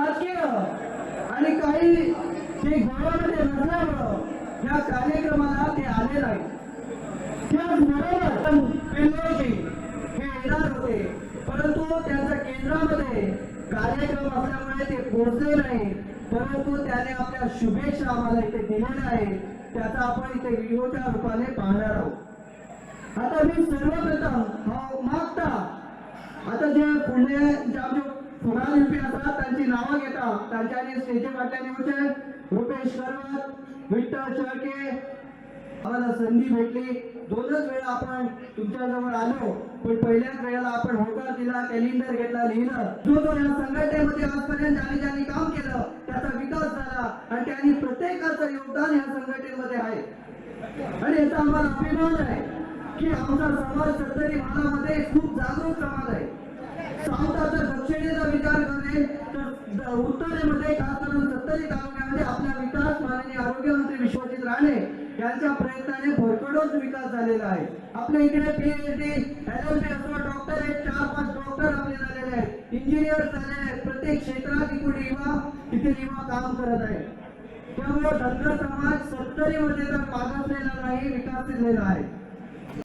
आणि काही ते गोव्यामध्ये नसल्यामुळं या कार्यक्रमाला ते आले नाही. त्याचबरोबर पिल्लोजी हे येणार होते. परंतु त्यांच्या केंद्रामध्ये कार्यक्रम असल्यामुळे ते पोहोचले नाही. परंतु त्याने आपल्या शुभेच्छा आम्हाला इथे दिलेल्या आहेत. त्याचा आपण इथे व्हिडिओच्या रूपाने पाहणार आहोत. आता मी सर्वप्रथम हा मागता आता जे पुढे जे आमचे पुराणिपी असतात त्यांची नावं घेतात त्यांच्यानी स्टेजे वाटल्याने होते. रुपेश करवत विठ्ठल शेळके आम्हाला संधी भेटली. दोनच वेळा आपण तुमच्याजवळ आलो. पण पहिल्याच वेळेला आपण होकार दिला कॅलेंडर घेतला लिहिलं. जो जो या संघटनेमध्ये आजपर्यंत ज्यांनी ज्यांनी काम केलं त्याचा विकास झाला. आणि त्यांनी प्रत्येकाचं योगदान या संघटनेमध्ये आहे. आणि याचा आम्हाला अभिमान आहे की आमचा समाज सत्तरी भागामध्ये खूप जागरूक समाज आहे सावताचा विचार करणे तर उत्तरेमध्ये खास करून सत्तरी तालुक्यामध्ये आपला विकास माननीय आरोग्यमंत्री विश्वजित राणे यांच्या प्रयत्नाने भरकडोच विकास झालेला आहे. आपल्या इकडे पीएचडी एलएलबी असो डॉक्टर आहेत चार पाच डॉक्टर आपले झालेले आहेत. इंजिनियर झाले आहेत. प्रत्येक क्षेत्रात इकडे युवा इथे युवा काम करत आहे त्यामुळे धनगर समाज सत्तरी मध्ये तर मागासलेला नाही विकासलेला आहे.